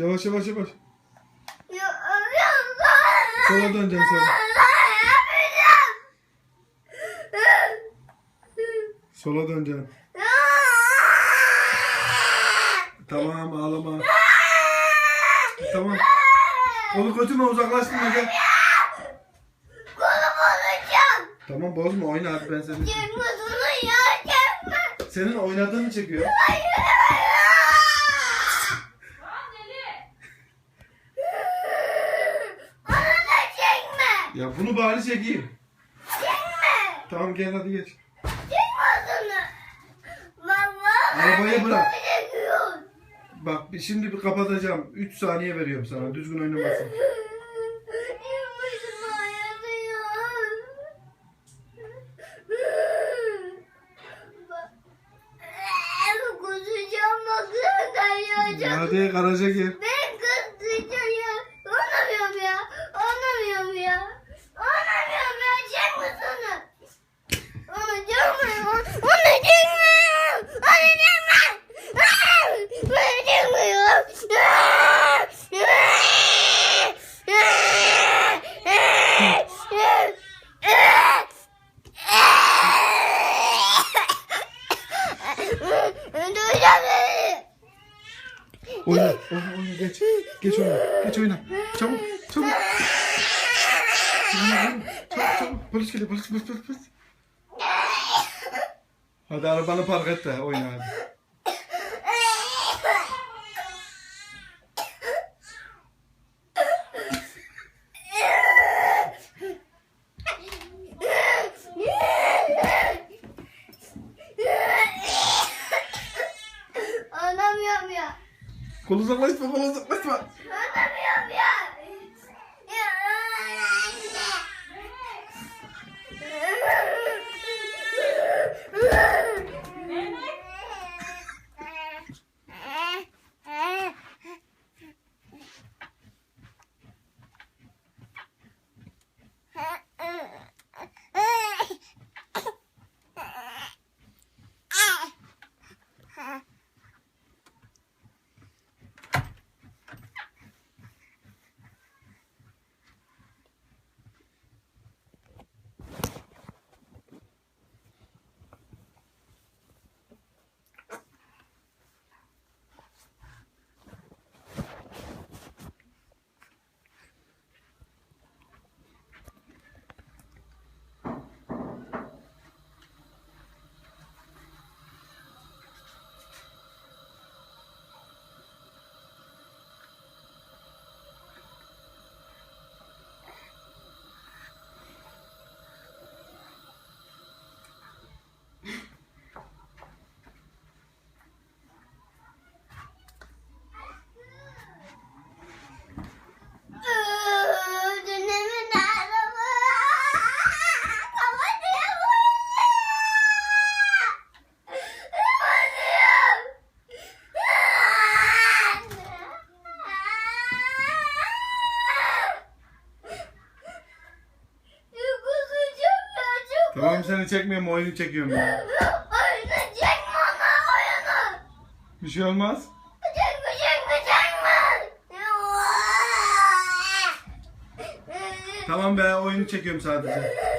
Yavaş yavaş yavaş. Ya, Sola döneceksin sola. Sola döneceksin. Tamam ağlama. Tamam. Onu götürme uzaklaştırma gel. Kolum olacağım. Tamam bozma oyna hadi ben seni. Cemuzunu ya çekme. Senin oynadığını çekiyor. Hayır. Onu da çekme. Ya bunu bari çekeyim. Çekme. Tamam gel hadi geç. Cemuzunu. Baba. Arabayı bırak. Bak şimdi bir kapatacağım. 3 saniye veriyorum sana düzgün oynamasın. Hadi garaja gir. Ben kısacağım ya. Anlamıyorum ya. Anlamıyorum ya. Anlamıyorum ya. Çek musunu. Onu çekmiyorum. Onu çekmiyorum. Onu çekmiyorum. Onu çekmiyorum. Duyacağım beni. Oyna. Oyna, oyna geç. Geç oyna. Geç oyna. Çabuk. Çabuk. Çabuk çabuk. Polis geliyor. Polis polis. polis. Hadi arabanı park et de oyna hadi. Kol uzaklaşma kol uzaklaşma. Tamam seni çekmiyorum oyunu çekiyorum ya. Oyunu çekme ona oyunu. Bir şey olmaz. Çekme çekme çekme. Tamam be oyunu çekiyorum sadece.